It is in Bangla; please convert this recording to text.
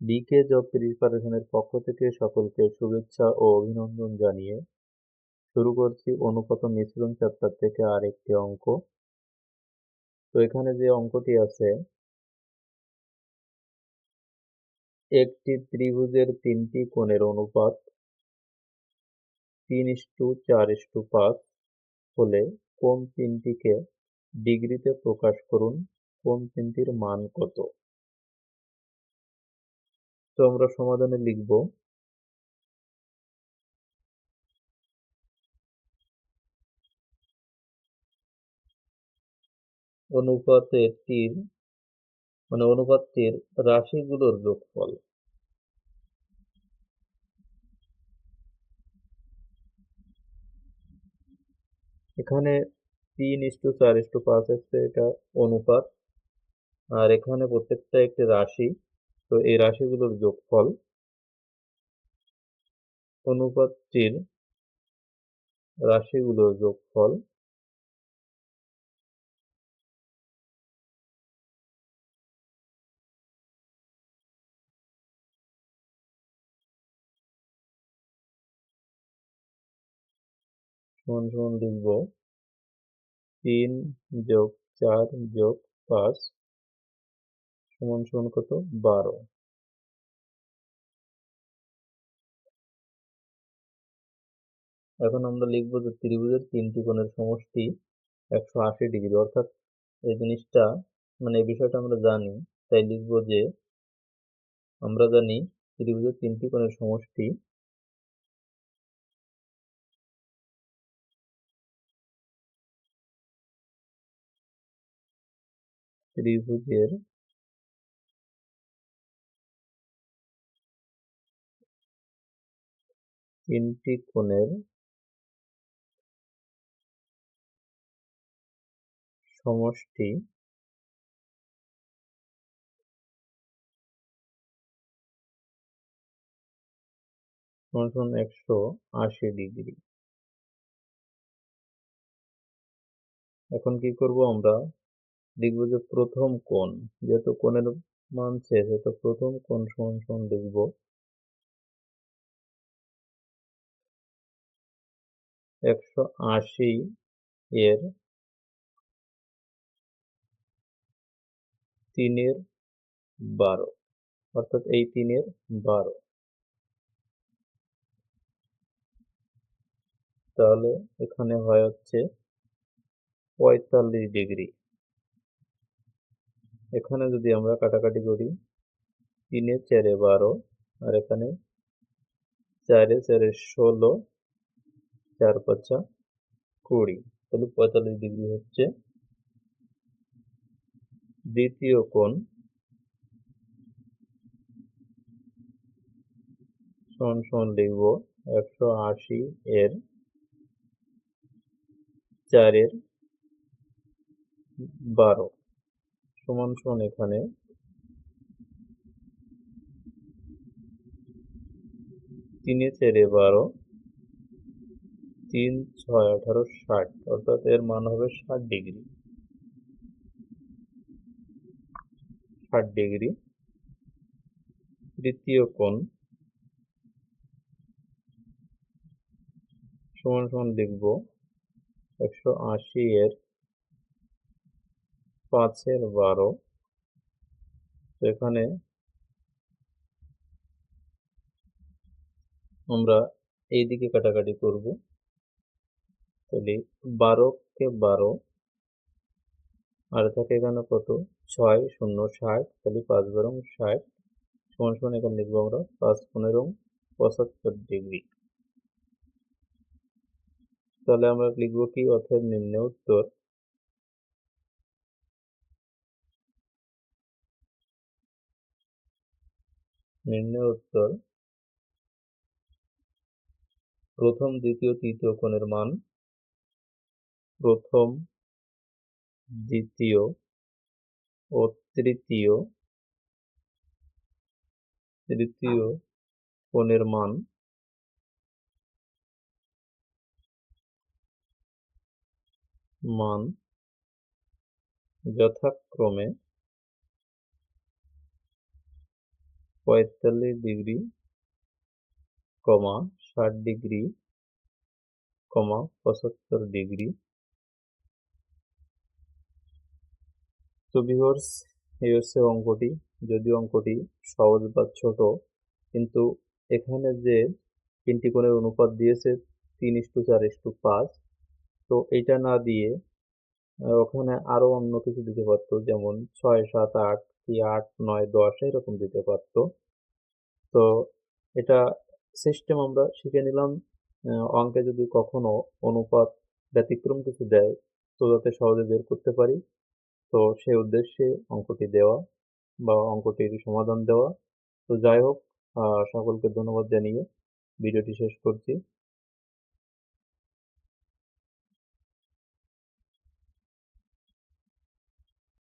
বিকে জব প্রিপারেশনের পক্ষ থেকে সকলকে শুভেচ্ছা ও অভিনন্দন জানিয়ে শুরু করছি অনুপাত মিশ্রণ চ্যাপ্টার থেকে আরেকটি অঙ্ক। তো এখানে যে অঙ্কটি আছে, একটি ত্রিভুজের তিনটি কোণের অনুপাত তিন ইস্টু চার ইস্টু পাঁচ, হলে কোন তিনটিকে ডিগ্রিতে প্রকাশ করুন কোন তিনটির মান কত? তো আমরা সমাধানে লিখব অনুপাতের মানে অনুপাতটির রাশিগুলোর যোগফল। এখানে তিন ইস্টু চার ইস্টু পাঁচ হচ্ছে এটা অনুপাত, আর এখানে প্রত্যেকটা একটি রাশি। তো এই রাশিগুলোর যোগফল অনুপাতটির রাশিগুলোর যোগফল সমান সমান লিখব তিন যোগ চার যোগ পাঁচ সমান সমান কত? বারো। এখন আমরা লিখব যে ত্রিভুজের তিনটি কোণের সমষ্টি একশো আশি ডিগ্রি। অর্থাৎ এই জিনিসটা মানে এই বিষয়টা আমরা জানি। তাই লিখব যে আমরা জানি ত্রিভুজের তিনটি কোণের সমষ্টি ত্রিভুজের তিনটি কোণের সমষ্টি একশো আশি ডিগ্রি। এখন কি করব আমরা? দেখব যে প্রথম কোণ, যেহেতু কোণের মান চেয়ে সেহেতু প্রথম কোণ সমান সমান লিখব একশো আশি এর তিনের বারো, অর্থাৎ এই তিনের বারো। তাহলে এখানে হয় হচ্ছে পঁয়তাল্লিশ ডিগ্রি। এখানে যদি আমরা কাটাকাটি করি তিনে চারে বারো, আর এখানে চারে চারে ষোলো চার পাঁচা কুড়ি। তাহলে পঁয়তাল্লিশ ডিগ্রি হচ্ছে দ্বিতীয় কোণ সমান সমান লিখব একশো আশি এর চারের বারো। সমান সমান এখানে তিনে চারে বারো তিন, ছয়, আঠারো, ষাট, অর্থাৎ এর মান হবে ষাট ডিগ্রি। ষাট ডিগ্রি। তৃতীয় কোণ। সমান সমান লিখব একশো আশি এর পাঁচের বারো। এখানে আমরা এই দিকে কাটাকাটি করব। তাহলে বারোকে বারো, আর থাকে এখানে কত? ছয় শূন্য ষাট, তাহলে পাঁচ বারো ষাট, সমান সমান এখানে লিখব আমরা পাঁচ পনেরো পঁচাত্তর ডিগ্রি। তাহলে আমরা লিখব কি? অর্থাৎ নিম্ন উত্তর। নির্ণয় উত্তর। প্রথম, দ্বিতীয়, তৃতীয় কোণের মান প্রথম, দ্বিতীয় ও তৃতীয়। তৃতীয় কোণের মান মান যথাক্রমে পঁয়তাল্লিশ ডিগ্রি কমা ষাট ডিগ্রি কমা পঁচাত্তর ডিগ্রি তো ভিউয়ার্স এই হচ্ছে অঙ্কটি। যদিও অঙ্কটি সহজ বা ছোট, কিন্তু এখানে যে তিনটি কোণের অনুপাত দিয়েছে, তিন ইস্টু চার ইস্টু পাঁচ, তো এইটা না দিয়ে ওখানে আরও অন্য কিছু দিতে পারতো, যেমন ছয়, সাত, আট, কি আট, নয়, দশ, এরকম দিতে পারতো। তো এটা সিস্টেম আমরা শিখে নিলাম অঙ্কে যদি কখনো অনুপাত ব্যতিক্রম কিছু দেয়, তো যাতে সহজে বের করতে পারি। তো সেই উদ্দেশ্যে অঙ্কটি দেওয়া বা অঙ্কটির সমাধান দেওয়া। তো যাই হোক সকলকে ধন্যবাদ জানিয়ে ভিডিওটি শেষ করছি।